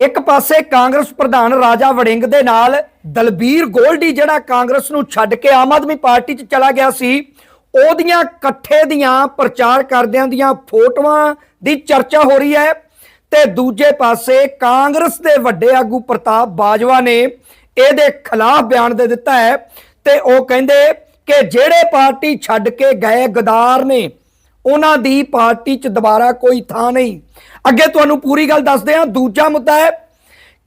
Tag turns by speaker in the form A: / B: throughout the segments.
A: ਇੱਕ ਪਾਸੇ ਕਾਂਗਰਸ ਪ੍ਰਧਾਨ ਰਾਜਾ ਵੜਿੰਗ ਦੇ ਨਾਲ ਦਲਬੀਰ ਗੋਲਡੀ ਜਿਹੜਾ ਕਾਂਗਰਸ ਨੂੰ ਛੱਡ ਕੇ ਆਮ ਆਦਮੀ ਪਾਰਟੀ 'ਚ ਚਲਾ ਗਿਆ ਸੀ, ਉਹਦੀਆਂ ਇਕੱਠੇ ਦੀਆਂ ਪ੍ਰਚਾਰ ਕਰਦਿਆਂ ਦੀਆਂ ਫੋਟੋਆਂ ਦੀ ਚਰਚਾ ਹੋ ਰਹੀ ਹੈ ਤੇ ਦੂਜੇ ਪਾਸੇ ਕਾਂਗਰਸ ਦੇ ਵੱਡੇ ਆਗੂ ਪ੍ਰਤਾਪ ਬਾਜਵਾ ਨੇ ਇਹਦੇ ਖਿਲਾਫ ਬਿਆਨ ਦੇ ਦਿੱਤਾ ਹੈ ਤੇ ਉਹ ਕਹਿੰਦੇ ਕਿ ਜਿਹੜੇ ਪਾਰਟੀ ਛੱਡ ਕੇ ਗਏ ਗਦਾਰ ਨੇ ਉਹਨਾਂ ਦੀ ਪਾਰਟੀ 'ਚ ਦੁਬਾਰਾ ਕੋਈ ਥਾਂ ਨਹੀਂ। ਅੱਗੇ ਤੁਹਾਨੂੰ ਪੂਰੀ ਗੱਲ ਦੱਸਦੇ ਹਾਂ। ਦੂਜਾ ਮੁੱਦਾ ਹੈ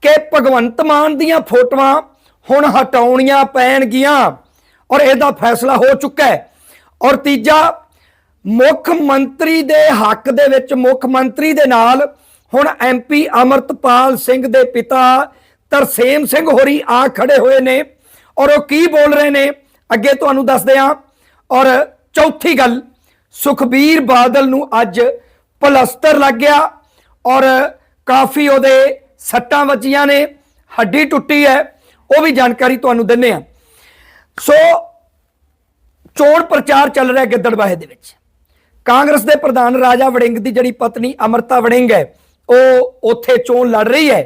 A: ਕਿ ਭਗਵੰਤ ਮਾਨ ਦੀਆਂ ਫੋਟੋਆਂ ਹੁਣ ਹਟਾਉਣੀਆਂ ਪੈਣਗੀਆਂ ਔਰ ਇਹਦਾ ਫੈਸਲਾ ਹੋ ਚੁੱਕਾ ਹੈ। ਔਰ ਤੀਜਾ, ਮੁੱਖ ਮੰਤਰੀ ਦੇ ਹੱਕ ਦੇ ਵਿੱਚ, ਮੁੱਖ ਮੰਤਰੀ ਦੇ ਨਾਲ ਹੁਣ ਐਮਪੀ ਅਮਰਤਪਾਲ ਸਿੰਘ ਦੇ ਪਿਤਾ ਤਰਸੇਮ ਸਿੰਘ ਹੋਰੀ ਆ ਖੜੇ ਹੋਏ ਨੇ ਔਰ ਉਹ ਕੀ ਬੋਲ ਰਹੇ ਨੇ ਅੱਗੇ ਤੁਹਾਨੂੰ ਦੱਸਦੇ ਹਾਂ। ਔਰ ਚੌਥੀ ਗੱਲ ਸੁਖਬੀਰ ਬਾਦਲ ਨੂੰ ਅੱਜ ਪਲਸਤਰ ਲੱਗ ਗਿਆ ਔਰ ਕਾਫੀ ਉਹਦੇ ਸੱਟਾਂ ਵੱਜੀਆਂ ਨੇ, ਹੱਡੀ ਟੁੱਟੀ ਹੈ, ਉਹ ਵੀ ਜਾਣਕਾਰੀ ਤੁਹਾਨੂੰ ਦਿੰਨੇ ਆ ਸੋ ਚੋਣ ਪ੍ਰਚਾਰ ਚੱਲ ਰਿਹਾ ਗਿੱਦੜਬਾਹੇ ਦੇ ਵਿੱਚ। ਕਾਂਗਰਸ ਦੇ ਪ੍ਰਧਾਨ ਰਾਜਾ ਵੜਿੰਗ ਦੀ ਜਿਹੜੀ ਪਤਨੀ ਅਮਰਤਾ ਵੜਿੰਗ ਹੈ, ਉਹ ਉੱਥੇ ਚੋਣ ਲੜ ਰਹੀ ਹੈ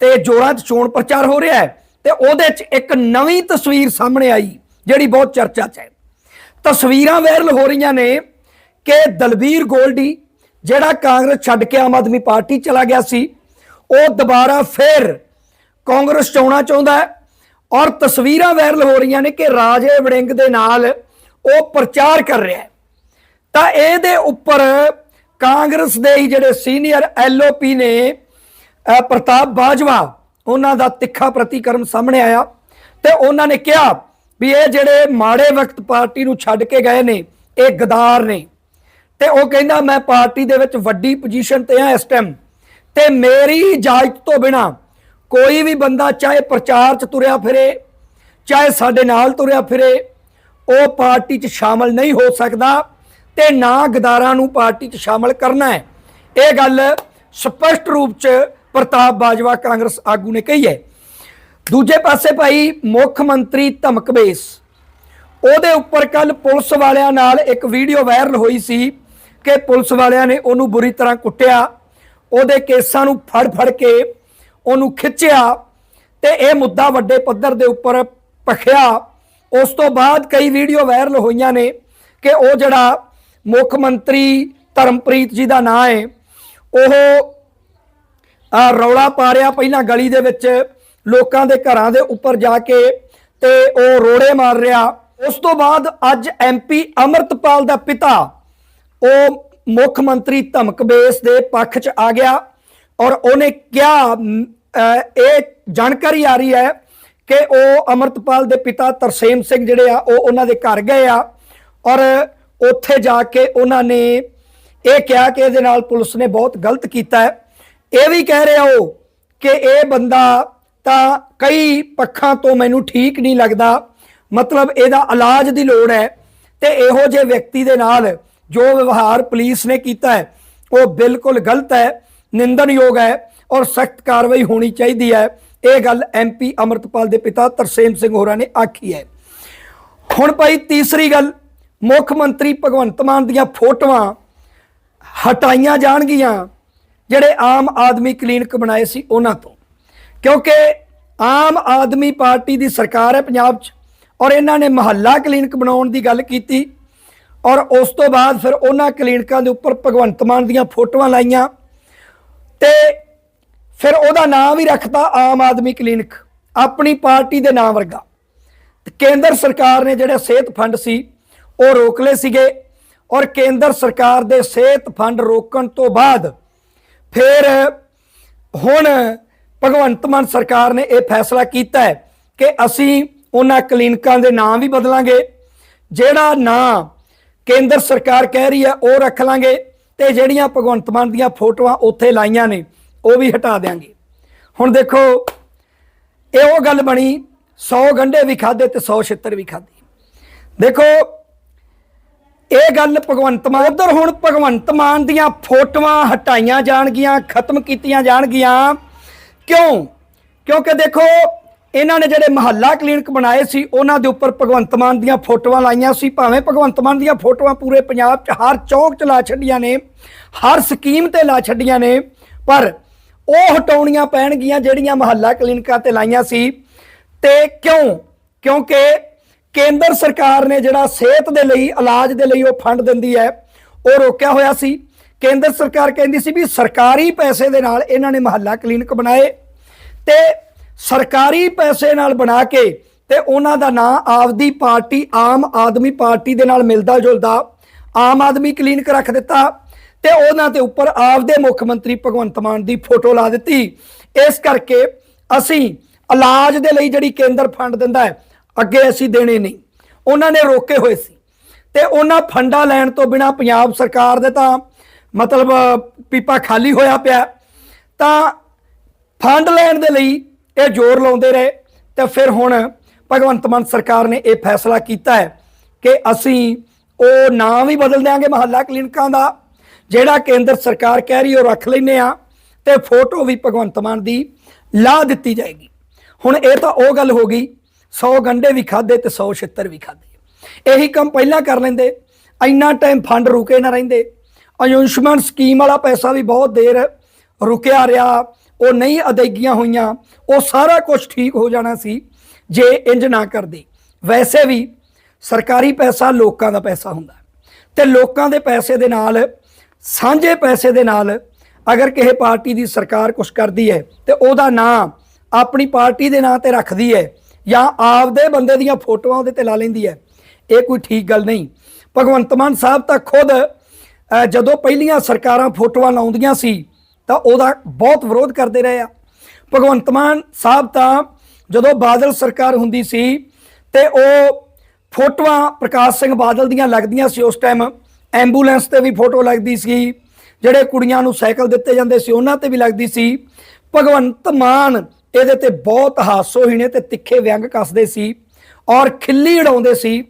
A: ਤੇ ਜੋਰਾਂ 'ਚ ਚੋਣ ਪ੍ਰਚਾਰ ਹੋ ਰਿਹਾ ਹੈ ਤੇ ਉਹਦੇ 'ਚ ਇੱਕ ਨਵੀਂ ਤਸਵੀਰ ਸਾਹਮਣੇ ਆਈ, ਜਿਹੜੀ ਬਹੁਤ ਚਰਚਾ 'ਚ ਹੈ। ਤਸਵੀਰਾਂ ਵਾਇਰਲ ਹੋ ਰਹੀਆਂ ਨੇ ਕਿ ਦਲਬੀਰ ਗੋਲਡੀ, ਜਿਹੜਾ ਕਾਂਗਰਸ ਛੱਡ ਕੇ ਆਮ ਆਦਮੀ ਪਾਰਟੀ ਚਲਾ ਗਿਆ ਸੀ, ਉਹ ਦੁਬਾਰਾ ਫਿਰ ਕਾਂਗਰਸ ਚ ਆਉਣਾ ਚਾਹੁੰਦਾ ਹੈ ਔਰ ਤਸਵੀਰਾਂ ਵਾਇਰਲ ਹੋ ਰਹੀਆਂ ਨੇ ਕਿ ਰਾਜੇ ਵੜਿੰਗ ਦੇ ਨਾਲ ਉਹ ਪ੍ਰਚਾਰ ਕਰ ਰਿਹਾ ਹੈ। ਤਾਂ ਇਹਦੇ ਉੱਪਰ ਕਾਂਗਰਸ ਦੇ ਹੀ ਜਿਹੜੇ ਸੀਨੀਅਰ ਐਲਓਪੀ ਨੇ ਪ੍ਰਤਾਪ ਬਾਜਵਾ, ਉਹਨਾਂ ਦਾ ਤਿੱਖਾ ਪ੍ਰਤੀਕਰਮ ਸਾਹਮਣੇ ਆਇਆ ਤੇ ਉਹਨਾਂ ਨੇ ਕਿਹਾ ਵੀ ਇਹ ਜਿਹੜੇ ਮਾੜੇ ਵਕਤ ਪਾਰਟੀ ਨੂੰ ਛੱਡ ਕੇ ਗਏ ਨੇ, ਇਹ ਗਦਾਰ ਨੇ। ਤੇ ਉਹ ਕਹਿੰਦਾ, ਮੈਂ ਪਾਰਟੀ ਦੇ ਵਿੱਚ ਵੱਡੀ ਪੋਜੀਸ਼ਨ ਤੇ ਆ ਇਸ ਟਾਈਮ ਤੇ ਮੇਰੀ ਇਜਾਜ਼ਤ ਤੋਂ ਬਿਨਾ ਕੋਈ ਵੀ ਬੰਦਾ ਚਾਹੇ ਪ੍ਰਚਾਰ 'ਚ ਤੁਰਿਆ ਫਿਰੇ, ਚਾਹੇ ਸਾਡੇ ਨਾਲ ਤੁਰਿਆ ਫਿਰੇ, ਉਹ ਪਾਰਟੀ 'ਚ ਸ਼ਾਮਲ ਨਹੀਂ ਹੋ ਸਕਦਾ ਤੇ ਨਾ ਗਦਾਰਾਂ ਨੂੰ ਪਾਰਟੀ 'ਚ ਸ਼ਾਮਲ ਕਰਨਾ ਹੈ। ਇਹ ਗੱਲ ਸਪਸ਼ਟ ਰੂਪ 'ਚ ਪ੍ਰਤਾਪ ਬਾਜਵਾ ਕਾਂਗਰਸ ਆਗੂ ਨੇ ਕਹੀ ਹੈ। ਦੂਜੇ ਪਾਸੇ ਭਾਈ, ਮੁੱਖ ਮੰਤਰੀ ਧਮਕਬੇਸ ਉਹਦੇ ਉੱਪਰ ਕੱਲ ਪੁਲਿਸ ਵਾਲਿਆਂ ਨਾਲ ਇੱਕ ਵੀਡੀਓ ਵਾਇਰਲ ਹੋਈ ਸੀ। ਕਿ ਪੁਲਿਸ ਵਾਲਿਆਂ ਨੇ ਉਹਨੂੰ ਬੁਰੀ ਤਰ੍ਹਾਂ ਕੁੱਟਿਆ, ਉਹਦੇ ਕੇਸਾਂ ਨੂੰ ਫੜ ਫੜ ਕੇ ਉਹਨੂੰ ਖਿੱਚਿਆ ਤੇ ਇਹ ਮੁੱਦਾ ਵੱਡੇ ਪੱਧਰ ਦੇ ਉੱਪਰ ਭਖਿਆ। ਉਸ ਤੋਂ ਬਾਅਦ ਕਈ ਵੀਡੀਓ ਵਾਇਰਲ ਹੋਈਆਂ ਨੇ ਕਿ ਉਹ ਜਿਹੜਾ ਮੁੱਖ ਮੰਤਰੀ ਧਰਮਪ੍ਰੀਤ ਜੀ ਦਾ ਨਾਂ ਹੈ ਉਹ ਆ ਰੌਲਾ ਪਾ ਰਿਹਾ ਪਹਿਲਾਂ ਗਲੀ ਦੇ ਵਿੱਚ ਲੋਕਾਂ ਦੇ ਘਰਾਂ ਦੇ ਉੱਪਰ ਜਾ ਕੇ ਤੇ ਉਹ ਰੋੜੇ ਮਾਰ ਰਿਹਾ। ਉਸ ਤੋਂ ਬਾਅਦ ਅੱਜ ਐਮਪੀ ਅਮਰਤਪਾਲ ਦਾ ਪਿਤਾ ਉਹ ਮੁੱਖ ਮੰਤਰੀ ਧਮਕਬੇਸ ਦੇ ਪੱਖ 'ਚ ਆ ਗਿਆ ਔਰ ਉਹਨੇ ਕਿਹਾ ਇਹ ਜਾਣਕਾਰੀ ਆ ਰਹੀ ਹੈ ਕਿ ਉਹ ਅਮਰਤਪਾਲ ਦੇ ਪਿਤਾ ਤਰਸੇਮ ਸਿੰਘ ਜਿਹੜੇ ਆ, ਉਹ ਉਹਨਾਂ ਦੇ ਘਰ ਗਏ ਆ ਔਰ ਉੱਥੇ ਜਾ ਕੇ ਉਹਨਾਂ ਨੇ ਇਹ ਕਿਹਾ ਕਿ ਇਹਦੇ ਨਾਲ ਪੁਲਿਸ ਨੇ ਬਹੁਤ ਗਲਤ ਕੀਤਾ ਹੈ। ਇਹ ਵੀ ਕਹਿ ਰਿਹਾ ਉਹ ਕਿ ਇਹ ਬੰਦਾ ਤਾਂ ਕਈ ਪੱਖਾਂ ਤੋਂ ਮੈਨੂੰ ਠੀਕ ਨਹੀਂ ਲੱਗਦਾ, ਮਤਲਬ ਇਹਦਾ ਇਲਾਜ ਦੀ ਲੋੜ ਹੈ ਤੇ ਇਹੋ ਜਿਹੇ ਵਿਅਕਤੀ ਦੇ ਨਾਲ ਜੋ ਵਿਵਹਾਰ ਪੁਲਿਸ ਨੇ ਕੀਤਾ ਹੈ, ਉਹ ਬਿਲਕੁਲ ਗਲਤ ਹੈ ਨਿੰਦਨਯੋਗ ਹੈ ਔਰ ਸਖਤ ਕਾਰਵਾਈ ਹੋਣੀ ਚਾਹੀਦੀ ਹੈ। ਇਹ ਗੱਲ ਐਮਪੀ ਅਮਰਤਪਾਲ ਦੇ ਪਿਤਾ ਤਰਸੇਮ ਸਿੰਘ ਹੋਰਾਂ ਨੇ ਆਖੀ ਹੈ। ਹੁਣ ਭਾਈ ਤੀਸਰੀ ਗੱਲ, ਮੁੱਖ ਮੰਤਰੀ ਭਗਵੰਤ ਮਾਨ ਦੀਆਂ ਫੋਟੋਆਂ ਹਟਾਈਆਂ ਜਾਣਗੀਆਂ, ਜਿਹੜੇ ਆਮ ਆਦਮੀ ਕਲੀਨਿਕ ਬਣਾਏ ਸੀ ਉਹਨਾਂ ਤੋਂ। ਕਿਉਂਕਿ ਆਮ ਆਦਮੀ ਪਾਰਟੀ ਦੀ ਸਰਕਾਰ ਹੈ ਪੰਜਾਬ 'ਚ ਔਰ ਇਹਨਾਂ ਨੇ ਮਹੱਲਾ ਕਲੀਨਿਕ ਬਣਾਉਣ ਦੀ ਗੱਲ ਕੀਤੀ। ਔਰ ਉਸ ਤੋਂ ਬਾਅਦ ਫਿਰ ਉਹਨਾਂ ਕਲੀਨਿਕਾਂ ਦੇ ਉੱਪਰ ਭਗਵੰਤ ਮਾਨ ਦੀਆਂ ਫੋਟੋਆਂ ਲਾਈਆਂ ਤੇ ਫਿਰ ਉਹਦਾ ਨਾਮ ਵੀ ਰੱਖਤਾ ਆਮ ਆਦਮੀ ਕਲੀਨਿਕ, ਆਪਣੀ ਪਾਰਟੀ ਦੇ ਨਾਮ ਵਰਗਾ। ਕੇਂਦਰ ਸਰਕਾਰ ਨੇ ਜਿਹੜੇ ਸਿਹਤ ਫੰਡ ਸੀ, ਉਹ ਰੋਕ ਲਏ ਸੀਗੇ ਔਰ ਕੇਂਦਰ ਸਰਕਾਰ ਦੇ ਸਿਹਤ ਫੰਡ ਰੋਕਣ ਤੋਂ ਬਾਅਦ ਫਿਰ ਹੁਣ ਭਗਵੰਤ ਮਾਨ ਸਰਕਾਰ ਨੇ ਇਹ ਫੈਸਲਾ ਕੀਤਾ ਹੈ ਕਿ ਅਸੀਂ ਉਹਨਾਂ ਕਲੀਨਿਕਾਂ ਦੇ ਨਾਮ ਵੀ ਬਦਲਾਂਗੇ, ਜਿਹੜਾ ਨਾਂ ਕੇਂਦਰ ਸਰਕਾਰ ਕਹਿ ਰਹੀ ਹੈ, ਉਹ ਰੱਖ ਲਾਂਗੇ ਤੇ ਜਿਹੜੀਆਂ ਭਗਵੰਤ ਮਾਨ ਦੀਆਂ ਫੋਟੋਆਂ ਉੱਥੇ ਲਾਈਆਂ ਨੇ, ਉਹ ਵੀ ਹਟਾ ਦੇਾਂਗੇ ਹੁਣ ਦੇਖੋ, ਇਹ ਉਹ ਗੱਲ ਬਣੀ 100 ਗੰਢੇ ਵੀ ਖਾਦੇ ਤੇ 100 ਛਿੱਤਰ ਵੀ ਖਾਦੇ ਦੇਖੋ, ਇਹ ਗੱਲ ਭਗਵੰਤ ਮਾਨ ਉਧਰ ਹੁਣ ਭਗਵੰਤ ਮਾਨ ਦੀਆਂ ਫੋਟੋਆਂ ਹਟਾਈਆਂ ਜਾਣਗੀਆਂ, ਖਤਮ ਕੀਤੀਆਂ ਜਾਣਗੀਆਂ। ਕਿਉਂ? ਕਿਉਂਕਿ ਦੇਖੋ ਇਹਨਾਂ ਨੇ ਜਿਹੜੇ ਮਹੱਲਾ ਕਲੀਨਿਕ ਬਣਾਏ ਸੀ, ਉਹਨਾਂ ਦੇ ਉੱਪਰ ਭਗਵੰਤ ਮਾਨ ਦੀਆਂ ਫੋਟੋਆਂ ਲਾਈਆਂ ਸੀ। ਭਾਵੇਂ ਭਗਵੰਤ ਮਾਨ ਦੀਆਂ ਫੋਟੋਆਂ ਪੂਰੇ ਪੰਜਾਬ 'ਚ ਹਰ ਚੌਕ 'ਚ ਲਾ ਛੱਡੀਆਂ ਨੇ, ਹਰ ਸਕੀਮ ਤੇ ਲਾ ਛੱਡੀਆਂ ਨੇ, ਪਰ ਉਹ ਹਟਾਉਣੀਆਂ ਪੈਣਗੀਆਂ ਜਿਹੜੀਆਂ ਮਹੱਲਾ ਕਲੀਨਿਕਾਂ ਤੇ ਲਾਈਆਂ ਸੀ। ਤੇ ਕਿਉਂ? ਕਿਉਂਕਿ ਕੇਂਦਰ ਸਰਕਾਰ ਨੇ ਜਿਹੜਾ ਸਿਹਤ ਦੇ ਲਈ, ਇਲਾਜ ਦੇ ਲਈ ਉਹ ਫੰਡ ਦਿੰਦੀ ਹੈ, ਉਹ ਰੋਕਿਆ ਹੋਇਆ ਸੀ। ਕੇਂਦਰ ਸਰਕਾਰ ਕਹਿੰਦੀ ਸੀ ਵੀ ਸਰਕਾਰੀ ਪੈਸੇ ਦੇ ਨਾਲ ਇਹਨਾਂ ਨੇ ਮਹੱਲਾ ਕਲੀਨਿਕ ਬਣਾਏ। ਤੇ ਸਰਕਾਰੀ ਪੈਸੇ ਨਾਲ ਬਣਾ ਕੇ ਤੇ ਉਹਨਾਂ ਦਾ ਨਾਂ ਆਪਦੀ ਪਾਰਟੀ, ਆਮ ਆਦਮੀ ਪਾਰਟੀ ਦੇ ਨਾਲ ਮਿਲਦਾ ਜੁਲਦਾ, ਆਮ ਆਦਮੀ ਕਲੀਨਿਕ ਰੱਖ ਦਿੱਤਾ ਤੇ ਉਹਨਾਂ ਦੇ ਉੱਪਰ ਆਪਦੇ ਮੁੱਖ ਮੰਤਰੀ ਭਗਵੰਤ ਮਾਨ ਦੀ ਫੋਟੋ ਲਾ ਦਿੱਤੀ। ਇਸ ਕਰਕੇ ਅਸੀਂ ਇਲਾਜ ਦੇ ਲਈ ਜਿਹੜੀ ਕੇਂਦਰ ਫੰਡ ਦਿੰਦਾ ਹੈ, ਅੱਗੇ ਅਸੀਂ ਦੇਣੇ ਨਹੀਂ। ਉਹਨਾਂ ਨੇ ਰੋਕੇ ਹੋਏ ਸੀ ਤੇ ਉਹਨਾਂ ਫੰਡਾਂ ਲੈਣ ਤੋਂ ਬਿਨਾ ਪੰਜਾਬ ਸਰਕਾਰ ਦੇ ਤਾਂ ਮਤਲਬ ਪੀਪਾ ਖਾਲੀ ਹੋਇਆ ਪਿਆ। ਤਾਂ ਫੰਡ ਲੈਣ ਦੇ ਲਈ ਇਹ ਜ਼ੋਰ ਲਾਉਂਦੇ ਰਹੇ ਤੇ ਫਿਰ ਹੁਣ ਭਗਵੰਤ ਮਾਨ ਸਰਕਾਰ ਨੇ ਇਹ ਫੈਸਲਾ ਕੀਤਾ ਹੈ ਕਿ ਅਸੀਂ ਉਹ ਨਾਂ ਵੀ ਬਦਲ ਦਿਆਂਗੇ ਮਹੱਲਾ ਕਲੀਨਿਕਾਂ ਦਾ, ਜਿਹੜਾ ਕੇਂਦਰ ਸਰਕਾਰ ਕਹਿ ਰਹੀ ਉਹ ਰੱਖ ਲੈਨੇ ਆ ਤੇ ਫੋਟੋ ਵੀ ਭਗਵੰਤ ਮਾਨ ਦੀ ਲਾ ਦਿੱਤੀ ਜਾਏਗੀ। ਹੁਣ ਇਹ ਤਾਂ ਉਹ ਗੱਲ ਹੋ ਗਈ 100 ਗੰਡੇ ਵੀ ਖਾਦੇ ਤੇ 100 ਛਿੱਤਰ ਵੀ ਖਾਦੇ ਇਹੀ ਕੰਮ ਪਹਿਲਾਂ ਕਰ ਲੈਂਦੇ, ਇੰਨਾ ਟਾਈਮ ਫੰਡ ਰੁਕੇ ਨਾ ਰਹਿੰਦੇ। ਆਯੁਸ਼ਮਾਨ ਸਕੀਮ ਵਾਲਾ ਪੈਸਾ ਵੀ ਬਹੁਤ ਦੇਰ ਰੁਕਿਆ ਰਿਹਾ ਉਹ ਨਹੀਂ ਅਦਾਇਗੀਆਂ ਹੋਈਆਂ, ਉਹ ਸਾਰਾ ਕੁਝ ਠੀਕ ਹੋ ਜਾਣਾ ਸੀ ਜੇ ਇੰਜ ਨਾ ਕਰਦੇ। ਵੈਸੇ ਵੀ ਸਰਕਾਰੀ ਪੈਸਾ ਲੋਕਾਂ ਦਾ ਪੈਸਾ ਹੁੰਦਾ ਹੈ ਤੇ ਲੋਕਾਂ ਦੇ ਪੈਸੇ ਦੇ ਨਾਲ, ਸਾਂਝੇ ਪੈਸੇ ਦੇ ਨਾਲ ਅਗਰ ਕਿਸੇ ਪਾਰਟੀ ਦੀ ਸਰਕਾਰ ਕੁਝ ਕਰਦੀ ਹੈ ਤੇ ਉਹਦਾ ਨਾਂ ਆਪਣੀ ਪਾਰਟੀ ਦੇ ਨਾਂ ਤੇ ਰੱਖਦੀ ਹੈ ਜਾਂ ਆਪਦੇ ਬੰਦੇ ਦੀਆਂ ਫੋਟੋਆਂ ਉਹਦੇ ਤੇ ਲਾ ਲੈਂਦੀ ਹੈ, ਇਹ ਕੋਈ ਠੀਕ ਗੱਲ ਨਹੀਂ। ਭਗਵੰਤ ਮਾਨ ਸਾਹਿਬ ਤਾਂ ਖੁਦ ਜਦੋਂ ਪਹਿਲੀਆਂ ਸਰਕਾਰਾਂ ਫੋਟੋਆਂ ਲਾਉਂਦੀਆਂ ਸੀ ਤਾਂ ਉਹਦਾ ਬਹੁਤ ਵਿਰੋਧ ਕਰਦੇ ਰਹੇ ਆ। ਭਗਵੰਤ ਮਾਨ ਸਾਹਿਬ ਤਾਂ ਜਦੋਂ ਬਾਦਲ ਸਰਕਾਰ ਹੁੰਦੀ ਸੀ ਤੇ ਉਹ ਫੋਟੋਆਂ ਪ੍ਰਕਾਸ਼ ਸਿੰਘ ਬਾਦਲ ਦੀਆਂ ਲੱਗਦੀਆਂ ਸੀ, ਉਸ ਟਾਈਮ ਐਂਬੂਲੈਂਸ ਤੇ ਵੀ ਫੋਟੋ ਲੱਗਦੀ ਸੀ, ਜਿਹੜੇ ਕੁੜੀਆਂ ਨੂੰ ਸਾਈਕਲ ਦਿੱਤੇ ਜਾਂਦੇ ਸੀ, ਉਹਨਾਂ ਤੇ ਵੀ ਲੱਗਦੀ ਸੀ। ਭਗਵੰਤ ਮਾਨ ਇਹਦੇ ਤੇ ਬਹੁਤ ਹਾਸੋਹੀਣੇ ਤੇ ਤਿੱਖੇ ਵਿਅੰਗ ਕੱਸਦੇ ਸੀ ਔਰ ਖਿੱਲੀ ਉਡਾਉਂਦੇ ਸੀ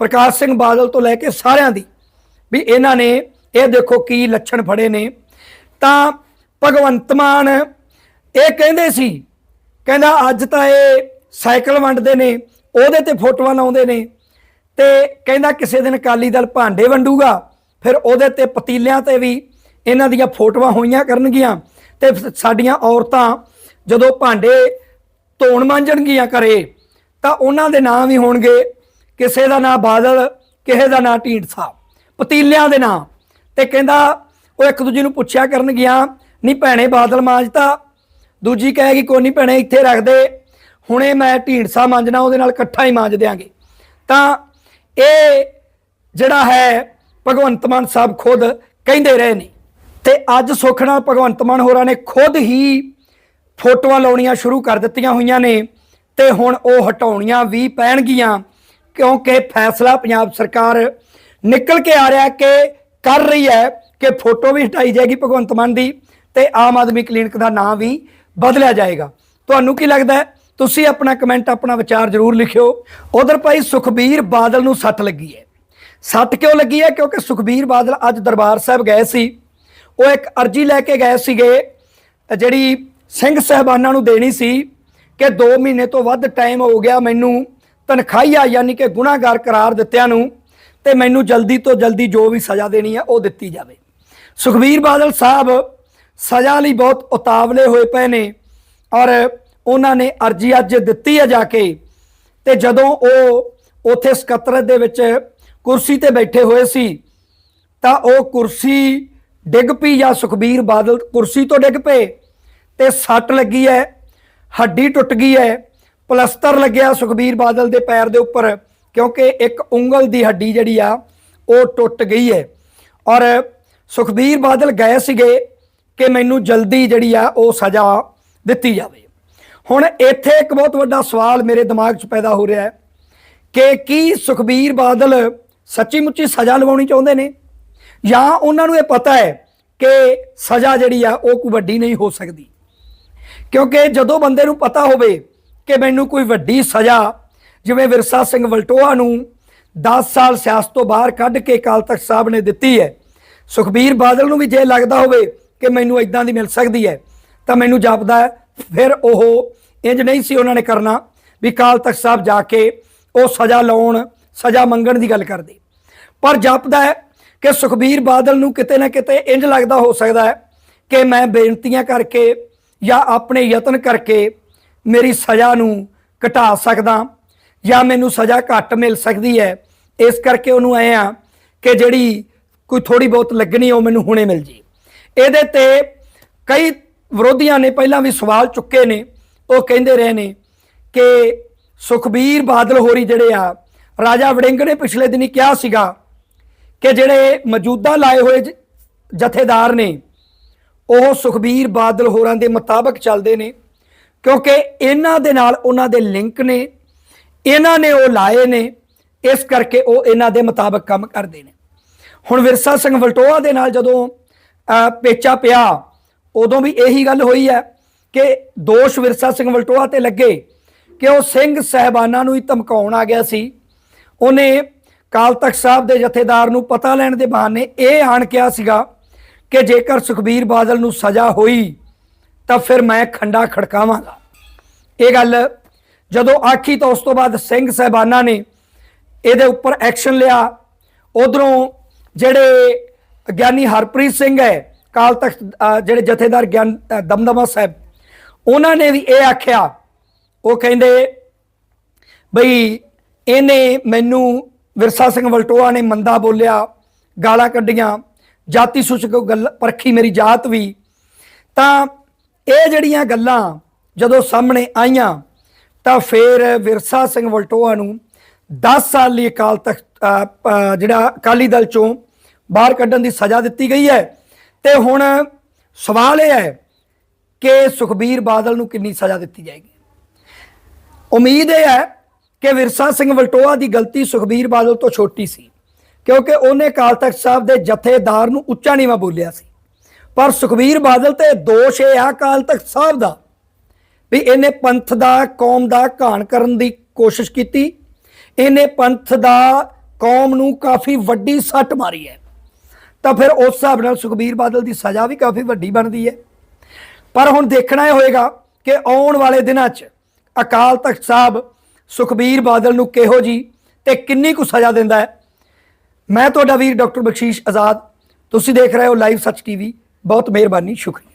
A: ਪ੍ਰਕਾਸ਼ ਸਿੰਘ ਬਾਦਲ ਤੋਂ ਲੈ ਕੇ ਸਾਰਿਆਂ ਦੀ ਵੀ ਇਹਨਾਂ ਨੇ, ਇਹ ਦੇਖੋ ਕੀ ਲੱਛਣ ਫੜੇ ਨੇ। ਤਾਂ ਭਗਵੰਤ ਮਾਨ ਇਹ ਕਹਿੰਦੇ ਸੀ, ਕਹਿੰਦਾ ਅੱਜ ਤਾਂ ਇਹ ਸਾਈਕਲ ਵੰਡਦੇ ਨੇ, ਉਹਦੇ ਤੇ ਫੋਟੋਆਂ ਲਾਉਂਦੇ ਨੇ ਤੇ ਕਹਿੰਦਾ ਕਿਸੇ ਦਿਨ ਅਕਾਲੀ ਦਲ ਭਾਂਡੇ ਵੰਡੂਗਾ, ਫਿਰ ਉਹਦੇ ਤੇ ਪਤੀਲਿਆਂ ਤੇ ਵੀ ਇਹਨਾਂ ਦੀਆਂ ਫੋਟੋਆਂ ਹੋਈਆਂ ਕਰਨਗੀਆਂ ਤੇ ਸਾਡੀਆਂ ਔਰਤਾਂ ਜਦੋਂ ਭਾਂਡੇ ਧੋਣ ਮਾਂਜਣਗੀਆਂ ਕਰੇ ਤਾਂ ਉਹਨਾਂ ਦੇ ਨਾਂ ਵੀ ਹੋਣਗੇ ਕਿਸੇ ਦਾ ਨਾਂ ਬਾਦਲ, ਕਿਸੇ ਦਾ ਨਾਂ ਢੀਂਡਸਾ, ਪਤੀਲਿਆਂ ਦੇ ਨਾਂ ਤੇ ਕਹਿੰਦਾ ਉਹ ਇੱਕ ਦੂਜੇ ਨੂੰ ਪੁੱਛਿਆ ਕਰਨਗੀਆਂ ਨਹੀਂ ਭੈਣੇ, ਬਾਦਲ ਮਾਂਜਤਾ ਦੂਜੀ ਕਹੇਗੀ ਕੋਈ ਨਹੀਂ ਭੈਣੇ, ਇੱਥੇ ਰੱਖ ਦੇ। ਹੁਣੇ ਮੈਂ ਢੀਂਡਸਾ ਮਾਂਜਣਾ, ਉਹਦੇ ਨਾਲ ਇਕੱਠਾ ਹੀ ਮਾਂਜ ਦਿਆਂਗੇ। ਤਾਂ ਇਹ ਜਿਹੜਾ ਹੈ, ਭਗਵੰਤ ਮਾਨ ਸਾਹਿਬ ਖੁਦ ਕਹਿੰਦੇ ਰਹੇ ਨੇ। ਤੇ ਅੱਜ ਸੁੱਖ ਨਾਲ ਭਗਵੰਤ ਮਾਨ ਹੋਰਾਂ ਨੇ ਖੁਦ ਹੀ ਫੋਟੋਆਂ ਲਾਉਣੀਆਂ ਸ਼ੁਰੂ ਕਰ ਦਿੱਤੀਆਂ ਹੋਈਆਂ ਨੇ ਤੇ ਹੁਣ ਉਹ ਹਟਾਉਣੀਆਂ ਵੀ ਪੈਣਗੀਆਂ, ਕਿਉਂਕਿ ਫੈਸਲਾ ਪੰਜਾਬ ਸਰਕਾਰ ਨਿਕਲ ਕੇ ਆ ਰਿਹਾ ਕਿ ਕਰ ਰਹੀ ਹੈ। ਕਿ ਫੋਟੋ ਵੀ ਹਟਾਈ ਜਾਏਗੀ ਭਗਵੰਤ ਮਾਨ ਦੀ ਤੇ ਆਮ ਆਦਮੀ ਕਲੀਨਿਕ ਦਾ ਨਾਮ ਵੀ ਬਦਲਿਆ ਜਾਏਗਾ। ਤੁਹਾਨੂੰ ਕੀ ਲੱਗਦਾ ਤੁਸੀਂ ਆਪਣਾ ਕਮੈਂਟ ਆਪਣਾ ਵਿਚਾਰ ਜ਼ਰੂਰ ਲਿਖਿਓ। ਉਧਰ ਭਾਈ ਸੁਖਬੀਰ ਬਾਦਲ ਨੂੰ ਸੱਟ ਲੱਗੀ ਹੈ। ਸੱਟ ਕਿਉਂ ਲੱਗੀ ਹੈ? ਕਿਉਂਕਿ ਸੁਖਬੀਰ ਬਾਦਲ ਅੱਜ ਦਰਬਾਰ ਸਾਹਿਬ ਗਏ ਸੀ। ਉਹ ਇੱਕ ਅਰਜੀ ਲੈ ਕੇ ਗਏ ਸੀਗੇ ਜਿਹੜੀ ਸਿੰਘ ਸਹਿਬਾਨਾਂ ਨੂੰ ਦੇਣੀ ਸੀ ਕਿ 2 ਮਹੀਨੇ ਤੋਂ ਵੱਧ ਟਾਈਮ ਹੋ ਗਿਆ ਮੈਨੂੰ ਤਨਖਾਹੀਆ ਯਾਨੀ ਕਿ ਗੁਨਾਹਗਾਰ ਕਰਾਰ ਦਿੱਤਿਆਂ ਨੂੰ ਤੇ ਮੈਨੂੰ ਜਲਦੀ ਤੋਂ ਜਲਦੀ ਜੋ ਵੀ ਸਜ਼ਾ ਦੇਣੀ ਹੈ ਉਹ ਦਿੱਤੀ ਜਾਵੇ। ਸੁਖਬੀਰ ਬਾਦਲ ਸਾਹਿਬ ਸਜ਼ਾ ਲਈ ਬਹੁਤ ਉਤਾਵਲੇ ਹੋਏ ਪਏ ਨੇ ਔਰ ਉਹਨਾਂ ਨੇ ਅਰਜੀ ਅੱਜ ਦਿੱਤੀ ਹੈ ਜਾ ਕੇ ਤੇ ਜਦੋਂ ਉਹ ਉਥੇ ਸਕੱਤਰਤ ਦੇ ਵਿੱਚ ਕੁਰਸੀ ਤੇ ਬੈਠੇ ਹੋਏ ਸੀ, ਤਾਂ ਉਹ ਕੁਰਸੀ ਡਿੱਗ ਪਈ ਜਾਂ ਸੁਖਬੀਰ ਬਾਦਲ ਕੁਰਸੀ ਤੋਂ ਡਿੱਗ ਪਏ ਤੇ ਸੱਟ ਲੱਗੀ ਹੈ, ਹੱਡੀ ਟੁੱਟ ਗਈ ਹੈ, ਪਲਸਤਰ ਲੱਗਿਆ ਸੁਖਬੀਰ ਬਾਦਲ ਦੇ ਪੈਰ ਦੇ ਉੱਪਰ ਕਿਉਂਕਿ ਇੱਕ ਉਂਗਲ ਦੀ ਹੱਡੀ ਜਿਹੜੀ ਆ, ਉਹ ਟੁੱਟ ਗਈ ਹੈ। ਔਰ ਸੁਖਬੀਰ ਬਾਦਲ ਗਏ ਸੀਗੇ ਕਿ ਮੈਨੂੰ ਜਲਦੀ ਜਿਹੜੀ ਆ ਉਹ ਸਜ਼ਾ ਦਿੱਤੀ ਜਾਵੇ। ਹੁਣ ਇੱਥੇ ਇੱਕ ਬਹੁਤ ਵੱਡਾ ਸਵਾਲ ਮੇਰੇ ਦਿਮਾਗ 'ਚ ਪੈਦਾ ਹੋ ਰਿਹਾ ਹੈ ਕਿ ਕੀ ਸੁਖਬੀਰ ਬਾਦਲ ਸੱਚੀ ਮੁੱਚੀ ਸਜ਼ਾ ਲਵਾਉਣੀ ਚਾਹੁੰਦੇ ਨੇ? ਜਾਂ ਉਹਨਾਂ ਨੂੰ ਇਹ ਪਤਾ ਹੈ ਕਿ ਸਜ਼ਾ ਜਿਹੜੀ ਆ ਉਹ ਕੋਈ ਵੱਡੀ ਨਹੀਂ ਹੋ ਸਕਦੀ? ਕਿਉਂਕਿ ਜਦੋਂ ਬੰਦੇ ਨੂੰ ਪਤਾ ਹੋਵੇ ਕਿ ਮੈਨੂੰ ਕੋਈ ਵੱਡੀ ਸਜ਼ਾ, ਜਿਵੇਂ ਵਿਰਸਾ ਸਿੰਘ ਵਲਟੋਆ ਨੂੰ 10 ਸਾਲ ਸਿਆਸਤ ਤੋਂ ਬਾਹਰ ਕੱਢ ਕੇ ਅਕਾਲ ਤਖਤ ਸਾਹਿਬ ਨੇ ਦਿੱਤੀ ਹੈ ਸੁਖਬੀਰ ਬਾਦਲ ਨੂੰ ਵੀ ਜੇ ਲੱਗਦਾ ਹੋਵੇ ਕਿ ਮੈਨੂੰ ਇਦਾਂ ਦੀ ਮਿਲ ਸਕਦੀ ਹੈ, ਤਾਂ ਮੈਨੂੰ ਜਾਪਦਾ ਫਿਰ ਉਹ ਇੰਜ ਨਹੀਂ ਸੀ ਉਹਨਾਂ ਨੇ ਕਰਨਾ ਵੀ ਕਾਲ ਤਖਤ ਸਾਹਿਬ ਜਾ ਕੇ ਉਹ ਸਜ਼ਾ ਲਾਉਣ, ਸਜ਼ਾ ਮੰਗਣ ਦੀ ਗੱਲ ਕਰਦੇ। ਪਰ ਜਾਪਦਾ ਹੈ ਕਿ ਸੁਖਬੀਰ ਬਾਦਲ ਨੂੰ ਕਿਤੇ ਨਾ ਕਿਤੇ ਇੰਜ ਲੱਗਦਾ ਹੋ ਸਕਦਾ ਹੈ ਕਿ ਮੈਂ ਬੇਨਤੀਆਂ ਕਰਕੇ ਜਾਂ ਆਪਣੇ ਯਤਨ ਕਰਕੇ ਮੇਰੀ ਸਜ਼ਾ ਨੂੰ ਘਟਾ ਸਕਦਾ ਜਾਂ ਮੈਨੂੰ ਸਜ਼ਾ ਘੱਟ ਮਿਲ ਸਕਦੀ ਹੈ। ਇਸ ਕਰਕੇ ਉਹਨੂੰ ਐ ਆ ਕਿ ਜਿਹੜੀ ਕੋਈ ਥੋੜੀ ਬਹੁਤ ਲੱਗਣੀ ਉਹ ਮੈਨੂੰ ਹੁਣੇ ਮਿਲ ਜੀ। ਇਹਦੇ ਤੇ ਕਈ ਵਿਰੋਧੀਆਂ ਨੇ ਪਹਿਲਾਂ ਵੀ ਸਵਾਲ ਚੁੱਕੇ ਨੇ, ਉਹ ਕਹਿੰਦੇ ਰਹੇ ਨੇ ਕਿ ਸੁਖਬੀਰ ਬਾਦਲ ਹੋਰੀ ਜਿਹੜੇ ਆ, ਰਾਜਾ ਵੜਿੰਗ ਨੇ ਪਿਛਲੇ ਦਿਨੀ ਕਿਹਾ ਸੀਗਾ ਕਿ ਜਿਹੜੇ ਮੌਜੂਦਾ ਲਾਏ ਹੋਏ ਜ- ਜਥੇਦਾਰ ਨੇ, ਉਹ ਸੁਖਬੀਰ ਬਾਦਲ ਹੋਰਾਂ ਦੇ ਮੁਤਾਬਕ ਚੱਲਦੇ ਨੇ, ਕਿਉਂਕਿ ਇਹਨਾਂ ਦੇ ਨਾਲ ਉਹਨਾਂ ਦੇ ਲਿੰਕ ਨੇ, ਇਹਨਾਂ ਨੇ ਉਹ ਲਾਏ ਨੇ, ਇਸ ਕਰਕੇ ਉਹ ਇਹਨਾਂ ਦੇ ਮੁਤਾਬਕ ਕੰਮ ਕਰਦੇ ਨੇ। ਹੁਣ ਵਿਰਸਾ ਸਿੰਘ ਵਲਟੋਆ ਦੇ ਨਾਲ ਜਦੋਂ ਪੇਚਾ ਪਿਆ, ਉਦੋਂ ਵੀ ਇਹੀ ਗੱਲ ਹੋਈ ਹੈ ਕਿ ਦੋਸ਼ ਵਿਰਸਾ ਸਿੰਘ ਵਲਟੋਆ ਤੇ ਲੱਗੇ ਕਿ ਉਹ ਸਿੰਘ ਸਹਿਬਾਨਾਂ ਨੂੰ ਹੀ ਧਮਕਾਉਣ ਆ ਗਿਆ ਸੀ। ਉਹਨੇ ਕਾਲ ਤਖਤ ਸਾਹਿਬ ਦੇ ਜਥੇਦਾਰ ਨੂੰ ਪਤਾ ਲੈਣ ਦੇ ਬਹਾਨੇ ਇਹ ਆਣ ਕਿਹਾ ਸੀਗਾ ਕਿ ਜੇਕਰ ਸੁਖਬੀਰ ਬਾਦਲ ਨੂੰ ਸਜ਼ਾ ਹੋਈ, ਤਾਂ ਫਿਰ ਮੈਂ ਖੰਡਾ ਖੜਕਾਵਾਂਗਾ। ਇਹ ਗੱਲ ਜਦੋਂ ਆਖੀ ਤਾਂ ਉਸ ਤੋਂ ਬਾਅਦ ਸਿੰਘ ਸਹਿਬਾਨਾਂ ਨੇ ਇਹਦੇ ਉੱਪਰ ਐਕਸ਼ਨ ਲਿਆ, ਉਧਰੋਂ ਜਿਹੜੇ ਗਿਆਨੀ ਹਰਪ੍ਰੀਤ ਸਿੰਘ ਹੈ, ਕਾਲ ਤਖਤ ਜਿਹੜੇ ਜਥੇਦਾਰ ਗਿਆਨ ਦਮਦਮਾ ਸਾਹਿਬ, ਉਹਨਾਂ ਨੇ ਵੀ ਇਹ ਆਖਿਆ। ਉਹ ਕਹਿੰਦੇ ਬਈ ਇਹਨੇ ਮੈਨੂੰ ਵਿਰਸਾ ਸਿੰਘ ਵਲਟੋਆ ਨੇ ਮੰਦਾ ਬੋਲਿਆ, ਗਾਲਾਂ ਕੱਢੀਆਂ, ਜਾਤੀ ਸੂਚਕ ਗੱਲ, ਪਰਖੀ ਮੇਰੀ ਜਾਤ ਵੀ। ਤਾਂ ਇਹ ਜਿਹੜੀਆਂ ਗੱਲਾਂ ਜਦੋਂ ਸਾਹਮਣੇ ਆਈਆਂ, ਤਾਂ ਫਿਰ ਵਿਰਸਾ ਸਿੰਘ ਵਲਟੋਆ ਨੂੰ 10 ਸਾਲ ਲਈ ਅਕਾਲ ਤਖਤ ਜਿਹੜਾ ਅਕਾਲੀ ਦਲ ਚੋਂ ਬਾਹਰ ਕੱਢਣ ਦੀ ਸਜ਼ਾ ਦਿੱਤੀ ਗਈ ਹੈ। ਤੇ ਹੁਣ ਸਵਾਲ ਇਹ ਹੈ ਕਿ ਸੁਖਬੀਰ ਬਾਦਲ ਨੂੰ ਕਿੰਨੀ ਸਜ਼ਾ ਦਿੱਤੀ ਜਾਏਗੀ? ਉਮੀਦ ਇਹ ਹੈ ਕਿ ਵਿਰਸਾ ਸਿੰਘ ਵਲਟੋਆ ਦੀ ਗਲਤੀ ਸੁਖਬੀਰ ਬਾਦਲ ਤੋਂ ਛੋਟੀ ਸੀ, ਕਿਉਂਕਿ ਉਹਨੇ ਅਕਾਲ ਤਖਤ ਸਾਹਿਬ ਦੇ ਜਥੇਦਾਰ ਨੂੰ ਉੱਚਾ ਨੀਵਾਂ ਬੋਲਿਆ ਸੀ। ਪਰ ਸੁਖਬੀਰ ਬਾਦਲ ਤੇ ਦੋਸ਼ ਇਹ ਆ ਅਕਾਲ ਤਖਤ ਸਾਹਿਬ ਦਾ ਵੀ ਇਹਨੇ ਪੰਥ ਦਾ, ਕੌਮ ਦਾ ਘਾਣ ਕਰਨ ਦੀ ਕੋਸ਼ਿਸ਼ ਕੀਤੀ ਇਹਨੇ ਪੰਥ ਦਾ, ਕੌਮ ਨੂੰ ਕਾਫੀ ਵੱਡੀ ਸੱਟ ਮਾਰੀ ਹੈ। ਤਾਂ ਫਿਰ ਉਸ ਹਿਸਾਬ ਨਾਲ ਸੁਖਬੀਰ ਬਾਦਲ ਦੀ ਸਜ਼ਾ ਵੀ ਕਾਫੀ ਵੱਡੀ ਬਣਦੀ ਹੈ। ਪਰ ਹੁਣ ਦੇਖਣਾ ਇਹ ਹੋਏਗਾ ਕਿ ਆਉਣ ਵਾਲੇ ਦਿਨਾਂ 'ਚ ਅਕਾਲ ਤਖਤ ਸਾਹਿਬ ਸੁਖਬੀਰ ਬਾਦਲ ਨੂੰ ਕਿਹੋ ਜੀ ਤੇ ਕਿੰਨੀ ਕੁ ਸਜ਼ਾ ਦਿੰਦਾ ਹੈ। ਮੈਂ ਤੁਹਾਡਾ ਵੀਰ ਡਾਕਟਰ ਬਖਸ਼ੀਸ਼ ਆਜ਼ਾਦ। ਤੁਸੀਂ ਦੇਖ ਰਹੇ ਹੋ ਲਾਈਵ ਸੱਚ ਟੀਵੀ। ਬਹੁਤ ਮਿਹਰਬਾਨੀ, ਸ਼ੁਕਰੀਆ।